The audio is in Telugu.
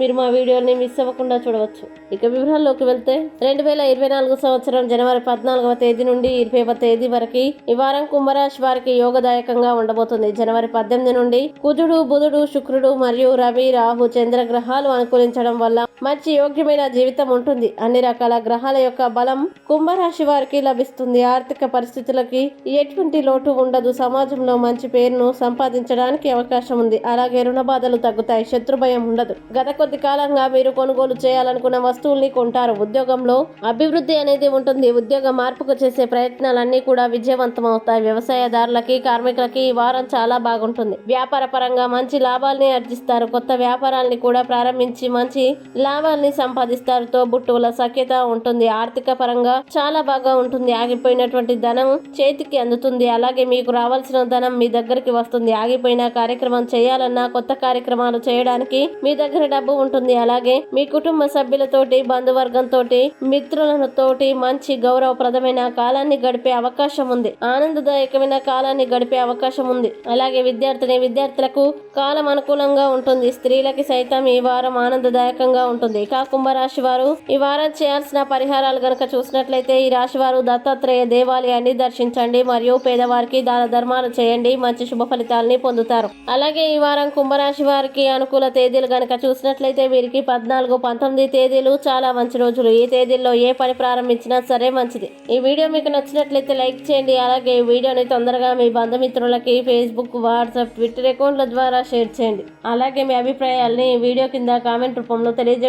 మీరు మా వీడియోని మిస్ అవ్వకుండా చూడవచ్చు. ఇక వివరాల్లోకి వెళ్తే రెండు వేల ఇరవై నాలుగు సంవత్సరం జనవరి పద్నాలుగవ తేదీ నుండి ఇరవై తేదీ వరకు ఈ వారం కుంభరాశి వారికి యోగదాయకంగా ఉండబోతుంది. జనవరి పద్దెనిమిది నుండి కుజుడు బుధుడు శుక్రుడు మరియు రవి రాహు చంద్ర గ్రహాలు అనుకూలించడం వల్ల మంచి యోగ్యమైన జీవితం ఉంటుంది. అన్ని రకాల గ్రహాల యొక్క బలం కుంభరాశి వారికి లభిస్తుంది. ఆర్థిక పరిస్థితులకి ఎటువంటి లోటు ఉండదు. సమాజంలో మంచి పేరును సంపాదించడానికి అవకాశం ఉంది. అలాగే రుణ బాధలు తగ్గుతాయి. శత్రు భయం ఉండదు. గత కొద్ది కాలంగా మీరు కొనుగోలు చేయాలనుకున్న వస్తువుల్ని కొంటారు. ఉద్యోగంలో అభివృద్ధి అనేది ఉంటుంది. ఉద్యోగ మార్పుకు చేసే ప్రయత్నాలన్నీ కూడా విజయవంతం అవుతాయి. వ్యవసాయదారులకి కార్మికులకి ఈ వారం చాలా బాగుంటుంది. వ్యాపార పరంగా మంచి లాభాల్ని ఆర్జిస్తారు. కొత్త వ్యాపారాల్ని కూడా ప్రారంభించి మంచి లాభాన్ని సంపాదిస్తారు తోబుట్టువుల సఖ్యత ఉంటుంది. ఆర్థిక పరంగా చాలా బాగా ఉంటుంది. ఆగిపోయినటువంటి ధనం చేతికి అందుతుంది. అలాగే మీకు రావాల్సిన ధనం మీ దగ్గరికి వస్తుంది. ఆగిపోయిన కార్యక్రమం చేయాలన్నా కొత్త కార్యక్రమాలు చేయడానికి మీ దగ్గర డబ్బు ఉంటుంది. అలాగే మీ కుటుంబ సభ్యులతోటి బంధువర్గంతో మిత్రులతోటి మంచి గౌరవప్రదమైన కాలాన్ని గడిపే అవకాశం ఉంది. ఆనందదాయకమైన కాలాన్ని గడిపే అవకాశం ఉంది. అలాగే విద్యార్థిని విద్యార్థులకు కాలం అనుకూలంగా ఉంటుంది. స్త్రీలకి సైతం ఈ వారం ఆనందదాయకంగా ఉంటుంది. ఇక కుంభరాశి వారు ఈ వారం చేయాల్సిన పరిహారాలు గనక చూసినట్లయితే ఈ రాశి వారు దత్తాత్రేయ దేవాలయాన్ని దర్శించండి మరియు పేదవారికి దాన ధర్మాలు చేయండి. మంచి శుభ ఫలితాలని పొందుతారు. అలాగే ఈ వారం కుంభరాశి వారికి అనుకూల తేదీలు గనక చూసినట్లయితే వీరికి పద్నాలుగు పంతొమ్మిది తేదీలు చాలా మంచి రోజులు. ఈ తేదీల్లో ఏ పని ప్రారంభించినా సరే మంచిది. ఈ వీడియో మీకు నచ్చినట్లయితే లైక్ చేయండి. అలాగే ఈ వీడియోని తొందరగా మీ బంధుమిత్రులకి ఫేస్బుక్ వాట్సాప్ ట్విట్టర్ అకౌంట్ల ద్వారా షేర్ చేయండి. అలాగే మీ అభిప్రాయాల్ని వీడియో కింద కామెంట్ రూపంలో తెలియజేయండి.